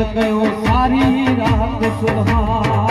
વેદ ગયો સારી રાત સુધા